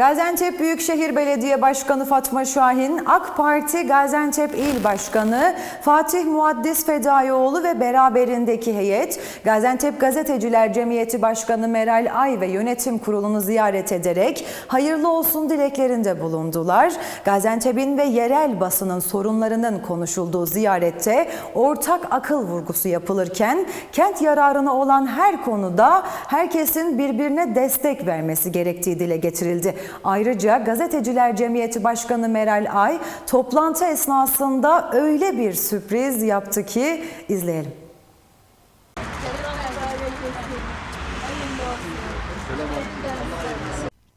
Gaziantep Büyükşehir Belediye Başkanı Fatma Şahin, AK Parti Gaziantep İl Başkanı Fatih Muaddis Fedaioğlu ve beraberindeki heyet, Gaziantep Gazeteciler Cemiyeti Başkanı Meral Ay ve yönetim kurulunu ziyaret ederek hayırlı olsun dileklerinde bulundular. Gaziantep'in ve yerel basının sorunlarının konuşulduğu ziyarette ortak akıl vurgusu yapılırken kent yararına olan her konuda herkesin birbirine destek vermesi gerektiği dile getirildi. Ayrıca Gazeteciler Cemiyeti Başkanı Meral Ay toplantı esnasında öyle bir sürpriz yaptı ki izleyelim.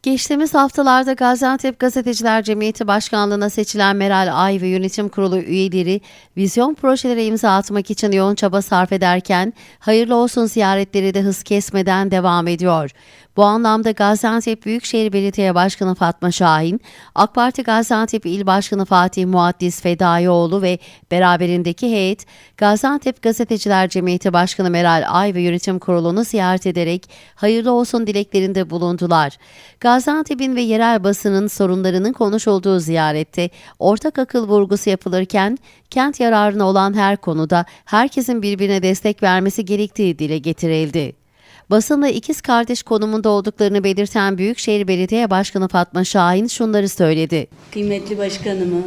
Geçtiğimiz haftalarda Gaziantep Gazeteciler Cemiyeti Başkanlığı'na seçilen Meral Ay ve yönetim kurulu üyeleri vizyon projelere imza atmak için yoğun çaba sarf ederken hayırlı olsun ziyaretleri de hız kesmeden devam ediyor. Bu anlamda Gaziantep Büyükşehir Belediye Başkanı Fatma Şahin, AK Parti Gaziantep İl Başkanı Fatih Muaddis Fedaioğlu ve beraberindeki heyet Gaziantep Gazeteciler Cemiyeti Başkanı Meral Ay ve yönetim kurulunu ziyaret ederek hayırlı olsun dileklerinde bulundular. Gaziantep'in ve yerel basının sorunlarının konuşulduğu ziyarette ortak akıl vurgusu yapılırken kent yararına olan her konuda herkesin birbirine destek vermesi gerektiği dile getirildi. Basınla ikiz kardeş konumunda olduklarını belirten Büyükşehir Belediye Başkanı Fatma Şahin şunları söyledi. kıymetli başkanımı,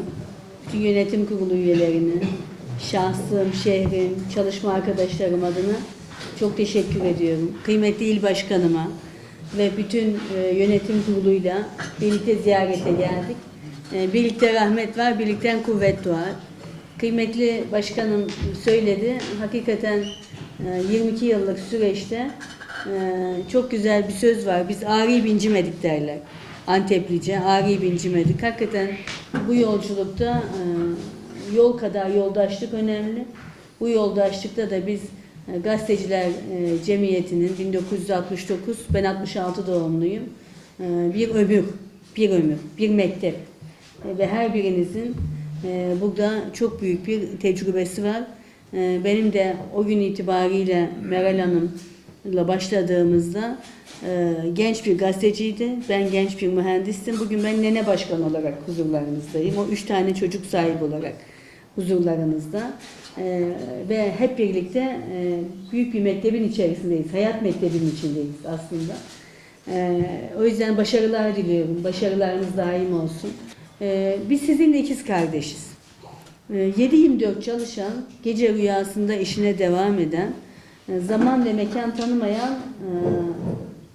bütün yönetim kurulu üyelerini, şahsım, şehrim, çalışma arkadaşlarım adına çok teşekkür ediyorum. Kıymetli il başkanıma ve bütün e, yönetim kuruluyla birlikte ziyarete geldik. E, birlikte rahmet var, birlikten kuvvet doğar. Kıymetli başkanım söyledi, hakikaten e, 22 yıllık süreçte e, çok güzel bir söz var. Biz ağrıyı bincimedik derler. Anteplice ağrıyı bincimedik. Hakikaten bu yolculukta e, yol kadar yoldaşlık önemli. Bu yoldaşlıkta da biz e, Gazeteciler e, Cemiyeti'nin 1969, ben 66 doğumluyum. Bir ömür, bir ömür, bir mektep. Ve her birinizin burada çok büyük bir tecrübesi var. Benim de o gün itibariyle Meral Hanım'la başladığımızda e, genç bir gazeteciydi. Ben genç bir mühendistim. Bugün ben nene başkan olarak huzurlarınızdayım. O üç tane çocuk sahibi olarak huzurlarınızda. E, ve hep birlikte e, büyük bir mektebin içerisindeyiz. Hayat mektebinin içindeyiz aslında. Ee, o yüzden başarılar diliyorum. Başarılarınız daim olsun. Ee, biz sizinle ikiz kardeşiz. Ee, 7-24 çalışan, gece rüyasında işine devam eden, e, zaman ve mekan tanımayan e,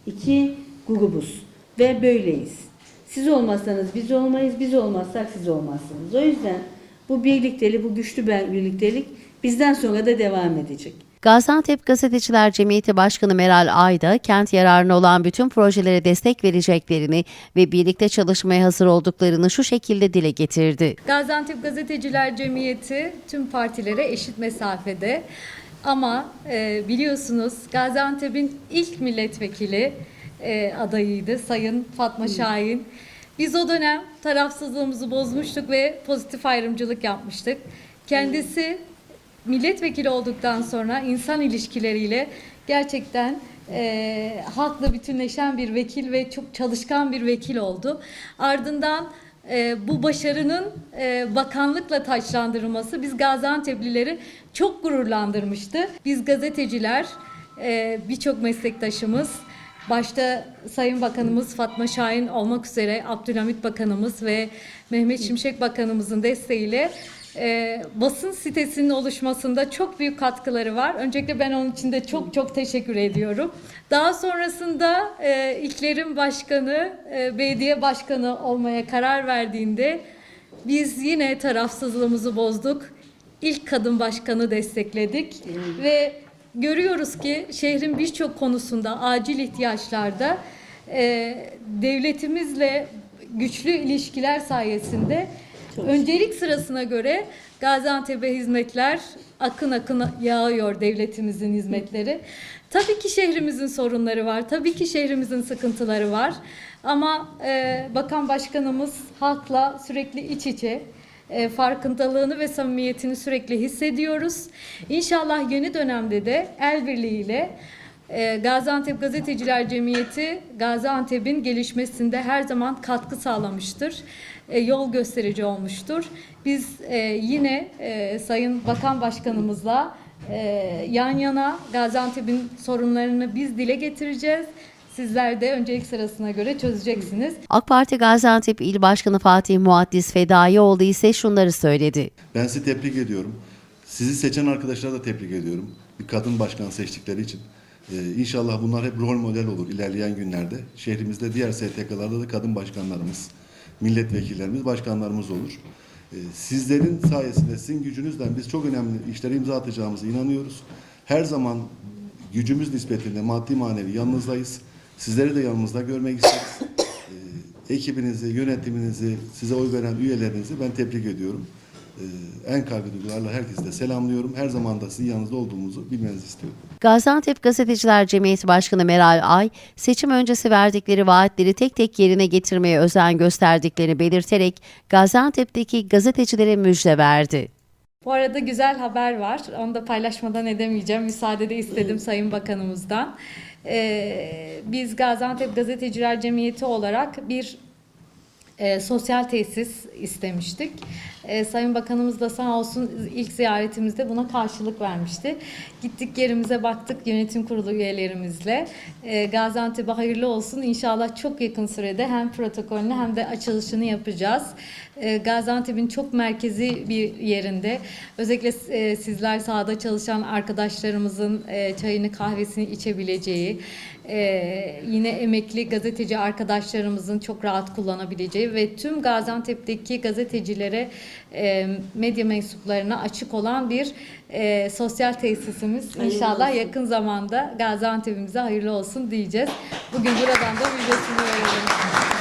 iki grubuz. Ve böyleyiz. Siz olmazsanız biz olmayız, biz olmazsak siz olmazsınız. O yüzden bu birliktelik, bu güçlü bir birliktelik bizden sonra da devam edecek. Gaziantep Gazeteciler Cemiyeti Başkanı Meral Ay da kent yararına olan bütün projelere destek vereceklerini ve birlikte çalışmaya hazır olduklarını şu şekilde dile getirdi. Gaziantep Gazeteciler Cemiyeti tüm partilere eşit mesafede. Ama e, biliyorsunuz Gaziantep'in ilk milletvekili e, adayıydı Sayın Fatma Şahin. Biz o dönem tarafsızlığımızı bozmuştuk ve pozitif ayrımcılık yapmıştık. Kendisi milletvekili olduktan sonra insan ilişkileriyle gerçekten e, halkla bütünleşen bir vekil ve çok çalışkan bir vekil oldu. Ardından e, bu başarının e, bakanlıkla taçlandırılması biz Gaziantep'lileri çok gururlandırmıştı. Biz gazeteciler, e, birçok meslektaşımız, başta Sayın Bakanımız Fatma Şahin olmak üzere Abdülhamit Bakanımız ve Mehmet Şimşek Bakanımızın desteğiyle e, basın sitesinin oluşmasında çok büyük katkıları var. Öncelikle ben onun için de çok çok teşekkür ediyorum. Daha sonrasında e, İlklerin Başkanı, e, belediye başkanı olmaya karar verdiğinde biz yine tarafsızlığımızı bozduk. İlk kadın başkanı destekledik ve görüyoruz ki şehrin birçok konusunda acil ihtiyaçlarda e, devletimizle güçlü ilişkiler sayesinde öncelik sırasına göre Gaziantep'e hizmetler akın akın yağıyor devletimizin hizmetleri. Tabii ki şehrimizin sorunları var. Tabii ki şehrimizin sıkıntıları var. Ama e, Bakan Başkanımız halkla sürekli iç içe e, farkındalığını ve samimiyetini sürekli hissediyoruz. İnşallah yeni dönemde de el birliğiyle Gaziantep Gazeteciler Cemiyeti Gaziantep'in gelişmesinde her zaman katkı sağlamıştır. Ee, Yol gösterici olmuştur. Biz e, yine e, Sayın Bakan Başkanımızla e, yan yana Gaziantep'in sorunlarını biz dile getireceğiz. Sizler de öncelik sırasına göre çözeceksiniz. AK Parti Gaziantep İl Başkanı Fatih Muaddis Fedaioğlu ise şunları söyledi. Ben sizi tebrik ediyorum. Sizi seçen arkadaşlara da tebrik ediyorum. Bir kadın başkan seçtikleri için. Ee, inşallah bunlar hep rol model olur ilerleyen günlerde. Şehrimizde diğer STK'larda da kadın başkanlarımız, milletvekillerimiz, başkanlarımız olur. Ee, sizlerin sayesinde, sizin gücünüzle biz çok önemli işlere imza atacağımıza inanıyoruz. Her zaman gücümüz nispetinde maddi manevi yanınızdayız. Sizleri de yanımızda görmek isteriz. Ee, ekibinizi, yönetiminizi, size oy veren üyelerinizi ben tebrik ediyorum. Ee, en kalbi duygularla herkesi de selamlıyorum. Her zaman da sizin yanınızda olduğumuzu bilmenizi istiyorum. Gaziantep Gazeteciler Cemiyeti Başkanı Meral Ay, seçim öncesi verdikleri vaatleri tek tek yerine getirmeye özen gösterdiklerini belirterek Gaziantep'teki gazetecilere müjde verdi. Bu arada güzel haber var. Onu da paylaşmadan edemeyeceğim. Müsaade de istedim Sayın Bakanımızdan. Ee, biz Gaziantep Gazeteciler Cemiyeti olarak bir e, sosyal tesis istemiştik. E, Sayın Bakanımız da sağ olsun ilk ziyaretimizde buna karşılık vermişti. Gittik yerimize baktık yönetim kurulu üyelerimizle. E, Gaziantep'e hayırlı olsun. İnşallah çok yakın sürede hem protokolünü hem de açılışını yapacağız. E, Gaziantep'in çok merkezi bir yerinde. Özellikle e, sizler sahada çalışan arkadaşlarımızın e, çayını kahvesini içebileceği, ee, yine emekli gazeteci arkadaşlarımızın çok rahat kullanabileceği ve tüm Gaziantep'teki gazetecilere, e, medya mensuplarına açık olan bir e, sosyal tesisimiz. İnşallah yakın zamanda Gaziantep'imize hayırlı olsun diyeceğiz. Bugün buradan da müjdesini verelim.